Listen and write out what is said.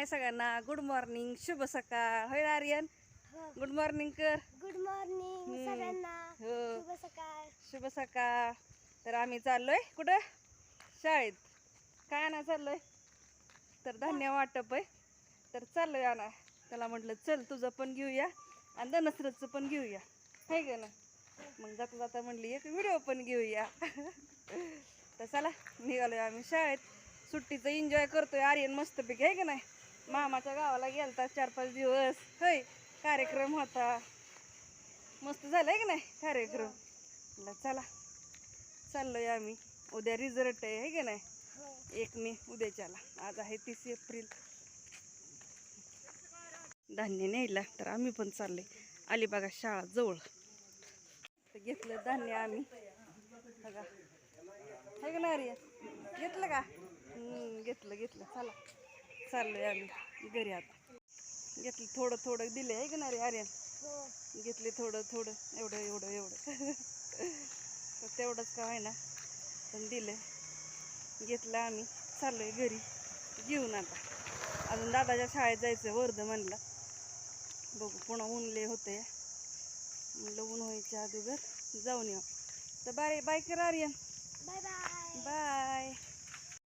हाय सगळ्यांना. Good morning शुभ सकाळ. होय ना आर्यन? गुड मॉर्निंग कर. Good morning. सगळ्यांना. हो. शुभ सकाळ. शुभ सकाळ. तर आम्ही चाललोय कुठं? शाळेत. काय आणा चाललोय? तर धान्य वाटप आहे. तर चाललोय आणा. त्याला म्हटलं चल तुझं पण घेऊया आणि धनश्रचं पण घेऊया. आहे का ना? मग जाता जाता म्हणली एक व्हिडिओ पण घेऊया. तर चला निघालोय आम्ही शाळेत. सुट्टीचं एन्जॉय करतोय. आर्यन मस्तपैकी आहे का नाही मामाच्या गावाला गेलता चार पाच दिवस. होय कार्यक्रम होता. मस्त झालाय की नाही कार्यक्रम? म्हटलं चला. चाललोय आम्ही. उद्या रिझल्ट आहे की नाही? एक मे उद्याच्याला. आज आहे तीस एप्रिल. धान्य न्यायला तर आम्ही पण चाललोय. अलिबागा शाळा जवळ. तर घेतलं धान्य आम्ही. बघा. है का नाही घेतलं का? घेतलं घेतलं. चला. चाललोय आम्ही घरी आता. घेतलं थोडं थोडं दिले आहे का नाही रे आर्यन? हो घेतले थोडं थोडं. एवढं एवढं एवढं. तर तेवढंच का आहे ना पण दिलं घेतलं आम्ही. चाललोय घरी. घेऊन आता. अजून दादाच्या शाळेत जायचं वर्धमानला बघू पुन्हा ऊनले होते म्हणलं ऊन व्हायच्या अगोदर जाऊन येऊ. तर बाय बाय कर आर्यन. Bye bye. बाय.